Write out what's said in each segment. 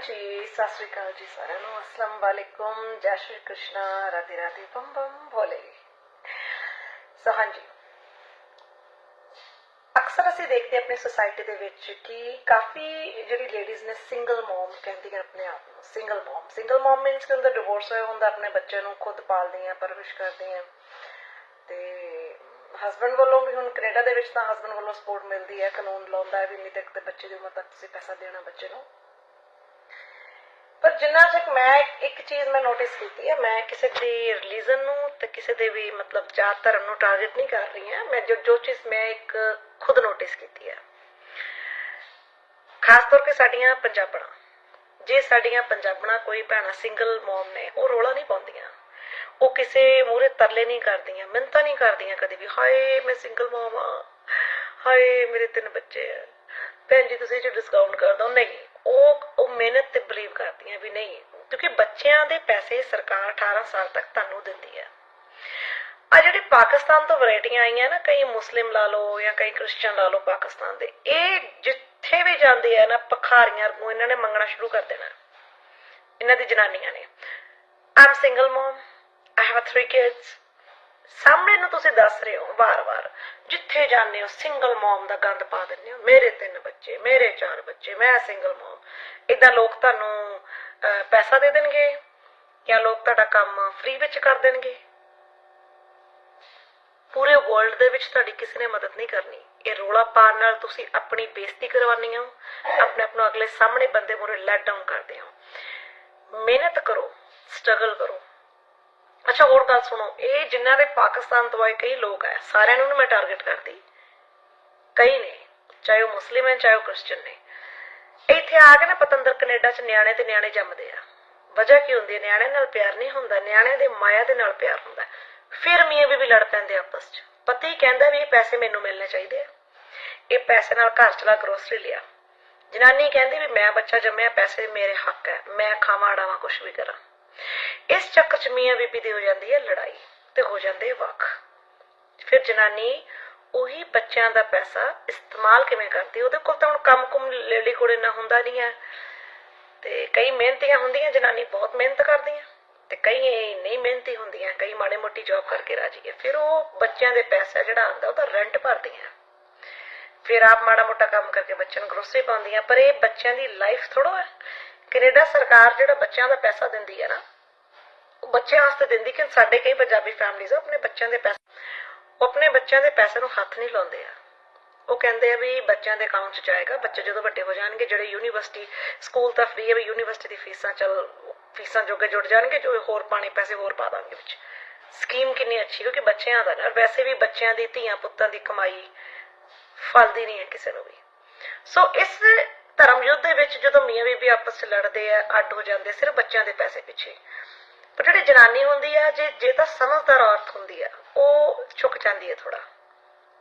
ਹਾਂਜੀ ਸਤਿ ਸ਼੍ਰੀ ਅਕਾਲ ਜੀ ਸਾਰਿਆਂ ਨੂੰ। ਅਸਲਾਮ ਵਾਲੇਕੁਮ, ਜੈ ਸ਼੍ਰੀ ਕ੍ਰਿਸ਼ਨਾ, ਰਾਧੇ ਰਾਧੇ ਬੰਮ ਬੰਮ ਭੋਲੇ ਸੋ ਹਾਂਜੀ। ਅਕਸਰ ਅਸੀਂ ਦੇਖਦੇ ਹਾਂ ਸੋਸਾਇਟੀ ਦੇ ਵਿੱਚ ਕਿ ਕਾਫੀ ਜਿਹੜੀ ਲੇਡੀਜ਼ ਨੇ ਸਿੰਗਲ ਮਮ ਕਹਿੰਦੀਆਂ ਆਪਣੇ ਆਪ ਨੂੰ। Single mom single mom means ਕਿ ਉਹਦਾ ਡਿਵੋਰਸ ਹੋਇਆ ਹੁੰਦਾ, ਆਪਣੇ ਬੱਚੇ ਨੂੰ ਖੁਦ ਪਾਲਦੀਆਂ ਪਰਵਰਿਸ਼ ਕਰਦੀਆਂ ਤੇ ਹਸਬੰਡ ਵੱਲੋਂ ਵੀ ਹੁਣ ਕੈਨੇਡਾ ਦੇ ਵਿੱਚ ਤਾਂ ਹਸਬੰਡ ਵੱਲੋਂ ਸਪੋਰਟ ਮਿਲਦੀ ਹੈ, ਕਾਨੂੰਨ ਲਾਉਂਦਾ ਹੈ ਵੀ ਇੰਨੀ ਤੱਕ ਤੇ ਬੱਚੇ ਦੀ ਉਮਰ ਤੱਕ ਤੁਸੀਂ ਪੈਸਾ ਦੇਣਾ ਬੱਚੇ ਨੂੰ। ਜਿੰਨਾ ਤੱਕ ਮੈਂ ਇੱਕ ਚੀਜ਼ ਮੈਂ ਨੋਟਿਸ ਕੀਤੀ ਹੈ, ਮੈਂ ਕਿਸੇ ਦੀ ਰਿਲੀਜਨ ਨੂੰ ਤੇ ਕਿਸੇ ਦੇ ਵੀ ਮਤਲਬ ਜਾਤ ਧਰਮ ਨੂੰ ਟਾਰਗੇਟ ਨਹੀਂ ਕਰ ਰਹੀ ਹਾਂ। ਮੈਂ ਜੋ ਜੋ ਚੀਜ਼ ਮੈਂ ਇੱਕ ਖੁਦ ਨੋਟਿਸ ਕੀਤੀ ਹੈ। ਖਾਸ ਤੌਰ ਤੇ ਸਾਡੀਆਂ ਪੰਜਾਬਣਾਂ। ਜੇ ਸਾਡੀਆਂ ਪੰਜਾਬਣਾਂ ਕੋਈ ਭੈਣਾਂ ਸਿੰਗਲ ਮਮ ਨੇ, ਉਹ ਰੋਲਾ ਨਹੀਂ ਪਾਉਂਦੀਆਂ। ਉਹ ਕਿਸੇ ਮੂਹਰੇ ਤਰਲੇ ਨਹੀਂ ਕਰਦੀਆਂ ਮਿੰਤਾ ਨਹੀਂ ਕਰਦੀਆਂ ਕਦੇ ਵੀ, ਹਾਏ, ਮੈਂ ਸਿੰਗਲ ਮਮ ਆ ਹਾਏ, ਮੇਰੇ ਤਿੰਨ ਬੱਚੇ ਆ। ਭੈਣ ਜੀ, ਤੁਸੀਂ ਇਹ ਡਿਸਕਾਊਂਟ ਕਰ ਦਿਓ ਨਹੀਂ। ਮਿਹਨਤ ਤੇ ਬਲੀਵ ਕਰਦੀਆਂ ਵੀ ਨਹੀਂ, ਕਿਉਂਕਿ ਬੱਚਿਆਂ ਦੇ ਪੈਸੇ ਸਰਕਾਰ 18 ਸਾਲ ਤੱਕ ਤੁਹਾਨੂੰ ਦਿੰਦੀ ਹੈ ਆ ਜਿਹੜੇ ਪਾਕਿਸਤਾਨ ਤੋਂ ਵੈਰਾਈਟੀਆਂ ਆਈਆਂ ਨਾ, ਕਈ ਮੁਸਲਿਮ ਲਾ ਲਓ ਜਾਂ ਕਈ ਕ੍ਰਿਸਚੀਅਨ ਲਾ ਲਓ ਪਾਕਿਸਤਾਨ ਦੇ, ਇਹ ਜਿੱਥੇ ਵੀ ਜਾਂਦੇ ਆ ਨਾ ਪਖਾਰੀਆਂ ਨੂੰ ਇਹਨਾਂ ਨੇ ਮੰਗਣਾ ਸ਼ੁਰੂ ਕਰ ਦੇਣਾ। ਇਹਨਾਂ ਦੀ ਜਨਾਨੀਆਂ ਨੇ। I'm single mom I have 3 kids ਸਾਹਮਣੇ ਨੂੰ ਤੁਸੀਂ ਦੱਸ ਰਹੇ ਹੋ, ਵਾਰ-ਵਾਰ। ਜਿੱਥੇ ਜਾਂਦੇ ਹੋ ਸਿੰਗਲ ਮਮ ਦਾ ਗੰਦ ਪਾ ਦਿੰਦੇ ਹੋ। ਮੇਰੇ ਤਿੰਨ ਬੱਚੇ, ਮੇਰੇ ਚਾਰ ਬੱਚੇ, ਮੈਂ ਸਿੰਗਲ ਮਮ ਇਦਾਂ ਲੋਕ ਤੁਹਾਨੂੰ ਪੈਸਾ ਦੇ ਦੇਣਗੇ ਜਾਂ ਲੋਕ ਤੁਹਾਡਾ ਕੰਮ ਫ੍ਰੀ ਵਿੱਚ ਕਰ ਦੇਣਗੇ? ਪੂਰੇ ਵਰਲਡ ਦੇ ਵਿੱਚ ਤੁਹਾਡੀ ਕਿਸੇ ਨੇ ਮਦਦ ਨਹੀਂ ਕਰਨੀ। ਇਹ ਰੋਲਾ ਪਾਉਣ ਨਾਲ ਤੁਸੀਂ ਆਪਣੀ ਬੇਇੱਜ਼ਤੀ ਕਰਵਾਉਂਦੇ ਹੋ, ਆਪਣੇ ਆਪ ਨੂੰ ਅਗਲੇ ਸਾਹਮਣੇ ਬੰਦੇ ਮੂਹਰੇ ਲੈਟ ਡਾਊਨ ਕਰਦੇ ਹੋ। ਮਿਹਨਤ ਕਰੋ ਸਟਰਗਲ ਕਰੋ। ਅੱਛਾ, ਹੋਰ ਗੱਲ ਸੁਣੋ। ਇਹ ਜਿਨ੍ਹਾਂ ਦੇ ਪਾਕਿਸਤਾਨ ਤੋਂ ਆਏ ਕਈ ਲੋਕ ਹੈ ਸਾਰਿਆਂ ਨੂੰ ਨੀ ਮੈਂ ਟਾਰਗੇਟ ਕਰਦੀ। ਕਈ ਨੇ, ਚਾਹੇ ਉਹ ਮੁਸਲਿਮ ਹੈ, ਚਾਹੇ ਉਹ ਕ੍ਰਿਸਚੀਅਨ ਨੇ। ਇੱਥੇ ਆ ਕੇ ਨਾ ਪਤੰਦਰ ਕੈਨੇਡਾ 'ਚ ਨਿਆਣੇ ਤੇ ਨਿਆਣੇ ਜੰਮਦੇ ਆ। ਵਜ੍ਹਾ ਕੀ ਹੁੰਦੀ ਹੈ ਨਿਆਣੇ ਨਾਲ ਪਿਆਰ ਨਹੀਂ ਹੁੰਦਾ ਨਿਆਣੇ ਦੇ ਮਾਇਆ ਦੇ ਨਾਲ ਪਿਆਰ ਹੁੰਦਾ। ਹੈ। ਫਿਰ ਮੀਆਂ ਬੀਬੀ ਲੜ ਪੈਂਦੇ ਆਪਸ 'ਚ। ਪਤੀ ਕਹਿੰਦਾ ਵੀ ਇਹ ਪੈਸੇ ਮੈਨੂੰ ਮਿਲਣੇ ਚਾਹੀਦੇ ਆ। ਇਹ ਪੈਸੇ ਨਾਲ ਘਰ ਚਲਾ ਗਰੋਸਰੀ ਲਿਆ। ਜਨਾਨੀ ਕਹਿੰਦੀ ਵੀ ਮੈਂ ਬੱਚਾ ਜੰਮਿਆ, ਪੈਸੇ ਮੇਰੇ ਹੱਕ ਹੈ ਮੈਂ ਖਾਵਾਂ, ਅੜਾਵਾਂ ਕੁਝ ਵੀ ਕਰਾਂ। ਇਸ ਚੱਕਰ ਚ ਮੀਆਂ ਬੀਬੀ ਦੀ ਹੋ ਜਾਂਦੀ ਹੈ ਲੜਾਈ ਤੇ ਹੋ ਜਾਂਦੇ ਵੱਖ। ਫਿਰ ਜਨਾਨੀ ਉਹੀ ਬੱਚਿਆਂ ਦਾ ਪੈਸਾ ਇਸਤੇਮਾਲ ਕਿਵੇਂ ਕਰਦੀ ਉਹਦੇ ਕੋਲ ਤਾਂ ਹੁਣ ਕੰਮ ਕੁਮ ਲੇਡੀ ਕੋਲੇ ਨਾ ਹੁੰਦਾ ਨਹੀਂ ਹੈ। ਤੇ ਕਈ ਮਿਹਨਤੀਆਂ ਹੁੰਦੀਆਂ, ਜਨਾਨੀ ਬਹੁਤ ਮਿਹਨਤ ਕਰਦੀਆਂ। ਤੇ ਕਈ ਨਹੀਂ ਮਿਹਨਤੀ ਹੁੰਦੀਆਂ, ਕਈ ਮਾੜੇ ਮੋਟੀ ਜੌਬ ਕਰਕੇ ਰਾਜੀ ਹੈ। ਫਿਰ ਉਹ ਬੱਚਿਆਂ ਦੇ ਪੈਸਾ ਜਿਹੜਾ ਆਉਂਦਾ, ਉਹਦਾ ਰੈਂਟ ਭਰਦੀਆਂ। ਫਿਰ ਆਪ ਮਾੜਾ ਮੋਟਾ ਕੰਮ ਕਰਕੇ ਬੱਚਿਆਂ ਨੂੰ ਗਰੋਸਰੀ ਪਾਉਂਦੀਆਂ। ਪਰ ਇਹ ਬੱਚਿਆਂ ਦੀ ਲਾਈਫ ਥੋੜਾ ਹੈ। ਕੈਨੇਡਾ ਸਰਕਾਰ ਜਿਹੜਾ ਬੱਚਿਆਂ ਦਾ ਪੈਸਾ ਦਿੰਦੀ ਹੈ ਨਾ ਉਹ ਬੱਚਿਆਂ ਵਾਸਤੇ ਦਿੰਦੀ ਕਿ ਸਾਡੇ ਕਈ ਪੰਜਾਬੀ ਫੈਮਲੀਜ਼ ਆਪਣੇ ਬੱਚਿਆਂ ਦੇ ਪੈਸੇ ਉਹ ਆਪਣੇ ਬੱਚਿਆਂ ਦੇ ਪੈਸੇ ਨੂੰ ਹੱਥ ਨਹੀਂ ਲਾਉਂਦੇ ਆ। ਉਹ ਕਹਿੰਦੇ ਆ ਵੀ ਬੱਚਿਆਂ ਦੇ ਅਕਾਊਂਟ 'ਚ ਜਾਏਗਾ, ਬੱਚੇ ਜਦੋਂ ਵੱਡੇ ਹੋ ਜਾਣਗੇ, ਜਿਹੜੇ ਯੂਨੀਵਰਸਿਟੀ ਸਕੂਲ ਤਾਂ ਫ੍ਰੀ ਹੈ ਵੀ ਯੂਨੀਵਰਸਿਟੀ ਦੀ ਫੀਸਾਂ, ਚੱਲ ਫੀਸਾਂ ਜੋਗੇ ਜੁੜ ਜਾਣਗੇ, ਜੋ ਹੋਰ ਪਾਣੀ ਪੈਸੇ ਹੋਰ ਪਾ ਦਾਂਗੇ ਵਿੱਚ। ਸਕੀਮ ਕਿੰਨੀ ਅੱਛੀ, ਕਿਉਂਕਿ ਬੱਚਿਆਂ ਦਾ ਨਾ, ਵੈਸੇ ਵੀ ਬੱਚਿਆਂ ਦੀ ਧੀਆਂ ਪੁੱਤਾਂ ਦੀ ਕਮਾਈ ਫਲਦੀ ਨਹੀਂ ਹੈ ਕਿਸੇ ਨੂੰ ਵੀ। ਸੋ ਇਸ ਧਰਮ ਯੁੱਧ ਦੇ ਵਿੱਚ ਜਦੋਂ ਮੀਆਂ ਬੀਬੀ ਆਪਸ 'ਚ ਲੜਦੇ ਆ, ਅੱਡ ਹੋ ਜਾਂਦੇ, ਸਿਰਫ ਬੱਚਿਆਂ ਦੇ ਪੈਸੇ ਪਿੱਛੇ। ਪਰ ਜਿਹੜੀ ਜਨਾਨੀ ਹੁੰਦੀ ਆ, ਜੇ ਜੇ ਤਾਂ ਸਮਝਦਾਰ ਔਰਤ ਹੁੰਦੀ ਆ, ਉਹ ਝੁਕ ਜਾਂਦੀ ਹੈ ਥੋੜਾ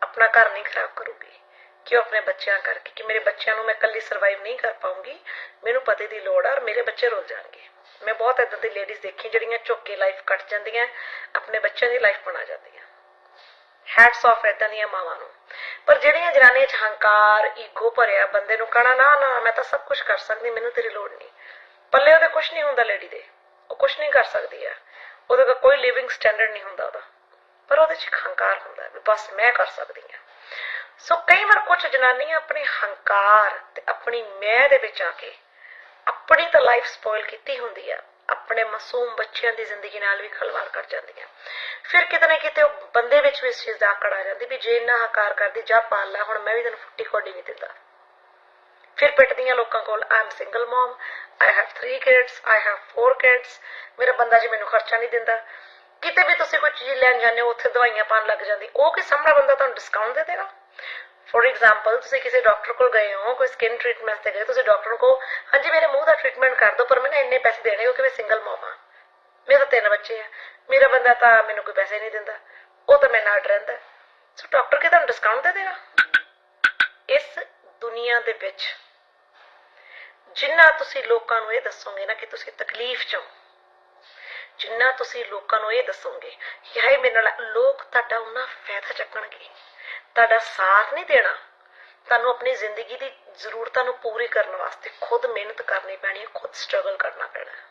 ਆਪਣਾ ਘਰ ਨਹੀਂ ਖਰਾਬ ਕਰੂਗੀ ਕਿਉਂ ਆਪਣੇ ਬੱਚਿਆਂ ਕਰਕੇ, ਕਿ ਮੇਰੇ ਬੱਚਿਆਂ ਨੂੰ ਮੈਂ ਇਕੱਲੀ ਸਰਵਾਈਵ ਨਹੀਂ ਕਰ ਪਾਉਂਗੀ, ਮੈਨੂੰ ਪਤੀ ਦੀ ਲੋੜ ਆ ਔਰ ਮੇਰੇ ਬੱਚੇ ਰੁੱਲ ਜਾਣਗੇ। ਮੈਂ ਬਹੁਤ ਇਦਾਂ ਦੀ ਲੇਡੀਜ਼ ਦੇਖੀ ਜਿਹੜੀਆਂ ਝੁੱਕ ਕੇ ਲਾਈਫ ਕੱਟ ਜਾਂਦੀਆਂ, ਆਪਣੇ ਬੱਚਿਆਂ ਦੀ ਲਾਈਫ ਬਣਾ ਜਾਂਦੀਆਂ। ਹੈਟਸ ਆਫ ਇਦਾਂ ਦੀਆਂ ਮਾਵਾਂ ਨੂੰ। ਪਰ ਜਿਹੜੀਆਂ ਜਨਾਨੀਆਂ 'ਚ ਹੰਕਾਰ ਈਗੋ ਭਰਿਆ ਬੰਦੇ ਨੂੰ ਕਹਣਾ, ਨਾ ਨਾ, ਮੈਂ ਤਾਂ ਸਭ ਕੁਝ ਕਰ ਸਕਦੀ, ਮੈਨੂੰ ਤੇਰੀ ਲੋੜ ਨਹੀਂ। ਪੱਲੇ ਉਹਦੇ ਕੁਝ ਨਹੀਂ ਹੁੰਦਾ ਲੇਡੀ ਦੇ। ਉਹ ਕੁਝ ਨਹੀਂ ਕਰ ਸਕਦੀ ਆ ਉਹਦੇ ਕੋਲ ਕੋਈ ਲਿਵਿੰਗ ਸਟੈਂਡਰਡ ਨਹੀਂ ਹੁੰਦਾ ਉਹਦਾ। ਪਰ ਉਹਦੇ 'ਚ ਹੰਕਾਰ ਹੁੰਦਾ ਵੀ ਬਸ ਮੈਂ ਕਰ ਸਕਦੀ ਹਾਂ। ਸੋ ਕਈ ਵਾਰ ਕੁਝ ਜਨਾਨੀਆਂ ਆਪਣੇ ਹੰਕਾਰ ਤੇ ਆਪਣੀ ਮੈਂ ਦੇ ਵਿੱਚ ਆ ਕੇ ਆਪਣੀ ਤਾਂ ਲਾਈਫ ਸਪੋਇਲ ਕੀਤੀ ਹੁੰਦੀ ਆ। ਆਪਣੇ ਮਾਸੂਮ ਬੱਚਿਆਂ ਦੀ ਜ਼ਿੰਦਗੀ ਨਾਲ ਵੀ ਖਲਵਾੜ ਕਰ ਜਾਂਦੀਆਂ। ਫਿਰ ਕਿਤੇ ਨਾ ਕਿਤੇ ਉਹ ਬੰਦੇ ਵਿੱਚ ਵੀ ਇਸ ਚੀਜ਼ ਦਾ ਆਕੜ ਆ ਜਾਂਦੀ ਵੀ ਜੇ ਇੰਨਾ ਹੰਕਾਰ ਕਰਦੀ ਜਾ ਪਾਲ ਲੈ, ਹੁਣ ਮੈਂ ਵੀ ਤੈਨੂੰ ਫੁੱਟੀ ਖੋਡੀ ਨਹੀਂ ਦਿੰਦਾ। ਫਿਰ ਪਿੱਟਦੀਆਂ ਲੋਕਾਂ ਕੋਲ I am single mom I have 3 kids I have 4 kids ਮੇਰਾ ਬੰਦਾ ਜੀ ਮੈਨੂੰ ਖਰਚਾ ਨਹੀਂ ਦਿੰਦਾ। ਕਿਤੇ ਵੀ ਤੁਸੀਂ ਕੋਈ ਚੀਜ਼ ਲੈਣ ਜਾਂਦੇ ਹੋ, ਉੱਥੇ ਦਵਾਈਆਂ ਪਾਣ ਲੱਗ ਜਾਂਦੀ। ਉਹ ਕਿ ਸਾਹਮਣਾ ਬੰਦਾ ਤੁਹਾਨੂੰ ਡਿਸਕਾਊਂਟ ਦੇ ਦੇਗਾ ਫੋਰ ਐਗਜ਼ਾਮਪਲ ਤੁਸੀਂ ਕਿਸੇ ਡਾਕਟਰ ਕੋਲ ਗਏ ਹੋ, ਕੋਈ ਸਕਿਨ ਟ੍ਰੀਟਮੈਂਟ ਤੇ ਗਏ, ਤੁਸੀਂ ਡਾਕਟਰ ਕੋ ਹਾਂਜੀ, ਮੇਰੇ ਮੂੰਹ ਦਾ ਟ੍ਰੀਟਮੈਂਟ ਕਰ ਦਿਓ, ਪਰ ਮੈਨੂੰ ਇੰਨੇ ਪੈਸੇ ਦੇਣੇ ਕਿਉਂਕਿ ਮੈਂ ਸਿੰਗਲ ਮਮ ਆ ਮੇਰੇ ਤਾਂ ਤਿੰਨ ਬੱਚੇ ਆ। ਮੇਰਾ ਬੰਦਾ ਤਾਂ ਮੈਨੂੰ ਕੋਈ ਪੈਸੇ ਨਹੀਂ ਦਿੰਦਾ। ਉਹ ਤਾਂ ਮੇਰੇ ਨਾਲ ਰਹਿੰਦਾ। ਸੋ ਡਾਕਟਰ ਕਿ ਤੁਹਾਨੂੰ ਡਿਸਕਾਊਂਟ ਦੇ ਦੇਗਾ ਇਸ ਦੁਨੀਆ ਦੇ ਵਿੱਚ ਜਿੰਨਾ ਤੁਸੀਂ ਲੋਕਾਂ ਨੂੰ ਇਹ ਦੱਸੋਗੇ ਨਾ ਕਿ ਤੁਸੀਂ ਤਕਲੀਫ ਚ ਹੋ, ਜਿੰਨਾ ਤੁਸੀਂ ਲੋਕਾਂ ਨੂੰ ਇਹ ਦੱਸੋਗੇ ਕਿ ਹਾਏ ਮੇਰੇ ਨਾਲ ਲੋਕ ਤੁਹਾਡਾ ਉਹਨਾਂ ਫਾਇਦਾ ਚੱਕਣਗੇ, ਤੁਹਾਡਾ ਸਾਥ ਨਹੀਂ ਦੇਣਾ, ਤੁਹਾਨੂੰ ਆਪਣੀ ਜ਼ਿੰਦਗੀ ਦੀ ਜ਼ਰੂਰਤਾਂ ਨੂੰ ਪੂਰੀ ਕਰਨ ਵਾਸਤੇ ਖੁਦ ਮਿਹਨਤ ਕਰਨੀ ਪੈਣੀ ਹੈ, ਖੁਦ ਸਟਰਗਲ ਕਰਨਾ ਪੈਣਾ ਹੈ।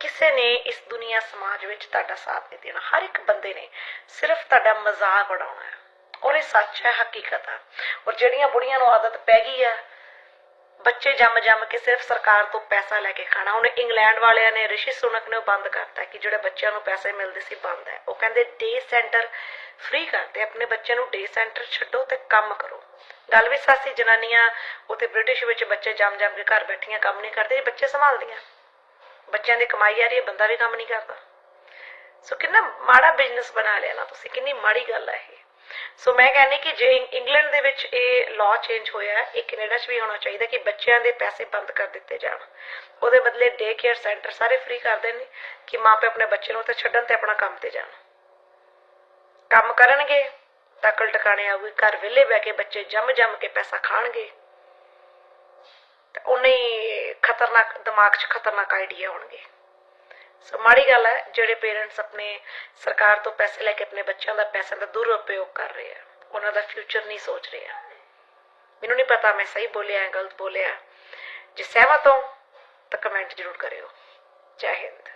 ਕਿਸੇ ਨੇ ਇਸ ਦੁਨੀਆ ਸਮਾਜ ਵਿੱਚ ਤੁਹਾਡਾ ਸਾਥ ਨਹੀਂ ਦੇਣਾ, ਹਰ ਇੱਕ ਬੰਦੇ ਨੇ ਸਿਰਫ ਤੁਹਾਡਾ ਮਜ਼ਾਕ ਉਡਾਉਣਾ ਹੈ। ਔਰ ਇਹ ਸੱਚ ਹੈ, ਹਕੀਕਤ ਹੈ। ਔਰ ਜਿਹੜੀਆਂ ਬੁੜੀਆਂ ਨੂੰ ਆਦਤ ਪੈ ਗਈ ਹੈ ਬੱਚੇ ਜੰਮ ਜੰਮ ਕੇ ਸਿਰਫ ਸਰਕਾਰ ਤੋਂ ਪੈਸਾ ਲੈ ਕੇ ਖਾਣਾ। ਹੁਣ ਇੰਗਲੈਂਡ ਵਾਲਿਆਂ ਨੇ ਰਿਸ਼ੀ ਸੁਨਕ ਨੇ ਉਹ ਬੰਦ ਕਰਤਾ ਕਿ ਜਿਹੜੇ ਬੱਚਿਆਂ ਨੂੰ ਪੈਸੇ ਮਿਲਦੇ ਸੀ ਬੰਦ ਹੈ। ਉਹ ਕਹਿੰਦੇ ਡੇ ਸੈਂਟਰ ਫ੍ਰੀ ਕਰਦੇ ਆਪਣੇ ਬੱਚਿਆਂ ਨੂੰ ਡੇ ਸੈਂਟਰ ਛੱਡੋ ਤੇ ਕੰਮ ਕਰੋ। ਗੱਲ ਵੀ ਸਾਸੀ ਜਨਾਨੀਆਂ ਉੱਥੇ ਬ੍ਰਿਟਿਸ਼ ਵਿੱਚ ਬੱਚੇ ਜੰਮ ਜੰਮ ਕੇ ਘਰ ਬੈਠੀਆਂ ਕੰਮ ਨਹੀਂ ਕਰਦੇ ਬੱਚੇ ਸੰਭਾਲਦੀਆਂ। ਬੱਚਿਆਂ ਦੀ ਕਮਾਈ ਆ ਰਹੀ ਹੈ, ਬੰਦਾ ਵੀ ਕੰਮ ਨਹੀਂ ਕਰਦਾ। ਸੋ ਕਿੰਨਾ ਮਾੜਾ ਬਿਜ਼ਨਸ ਬਣਾ ਲਿਆ ਨਾ ਤੁਸੀਂ, ਕਿੰਨੀ ਮਾੜੀ ਗੱਲ ਹੈ ਇਹ। ਸੋ ਮੈਂ ਕਹਿੰਦੀ ਕਿ ਜੇ ਇੰਗਲੈਂਡ ਦੇ ਵਿੱਚ ਇਹ ਲਾਅ ਚੇਂਜ ਹੋਇਆ ਇਹ ਕੈਨੇਡਾ 'ਚ ਵੀ ਹੋਣਾ ਚਾਹੀਦਾ ਕਿ ਬੱਚਿਆਂ ਦੇ ਪੈਸੇ ਬੰਦ ਕਰ ਦਿੱਤੇ ਜਾਣ। ਉਹਦੇ ਬਦਲੇ ਡੇ ਕੇਅਰ ਸੈਂਟਰ ਸਾਰੇ ਫ੍ਰੀ ਕਰ ਦੇਣ ਕਿ ਮਾਪੇ ਆਪਣੇ ਬੱਚੇ ਨੂੰ ਉੱਥੇ ਛੱਡਣ ਤੇ ਆਪਣਾ ਕੰਮ ਤੇ ਜਾਣ। ਕੰਮ ਕਰਨਗੇ ਤਾਂ ਟਿਕਾਣੇ ਆਊਗੀ, ਘਰ ਵਿਹਲੇ ਬਹਿ ਕੇ ਬੱਚੇ ਜੰਮ ਜੰਮ ਕੇ ਪੈਸਾ ਖਾਣਗੇ। ਤੇ ਉਹਨੇ ਖਤਰਨਾਕ, ਦਿਮਾਗ 'ਚ ਖਤਰਨਾਕ ਆਈਡੀਆ ਹੋਣਗੇ। ਸੋ ਮਾੜੀ ਗੱਲ ਹੈ, ਜਿਹੜੇ ਪੇਰੈਂਟਸ ਆਪਣੇ ਸਰਕਾਰ ਤੋਂ ਪੈਸੇ ਲੈ ਕੇ ਆਪਣੇ ਬੱਚਿਆਂ ਦਾ ਪੈਸੇ ਦਾ ਦੁਰਉਪਯੋਗ ਕਰ ਰਹੇ ਆ, ਉਹਨਾਂ ਦਾ ਫਿਊਚਰ ਨਹੀਂ ਸੋਚ ਰਹੇ ਆ। ਮੈਨੂੰ ਨਹੀਂ ਪਤਾ, ਮੈਂ ਸਹੀ ਬੋਲਿਆ ਹੈ ਗਲਤ ਬੋਲਿਆ। ਜੇ ਸਹਿਮਤ ਹੋ, ਤਾਂ ਕਮੈਂਟ ਜ਼ਰੂਰ ਕਰਿਓ। ਜੈ ਹਿੰਦ।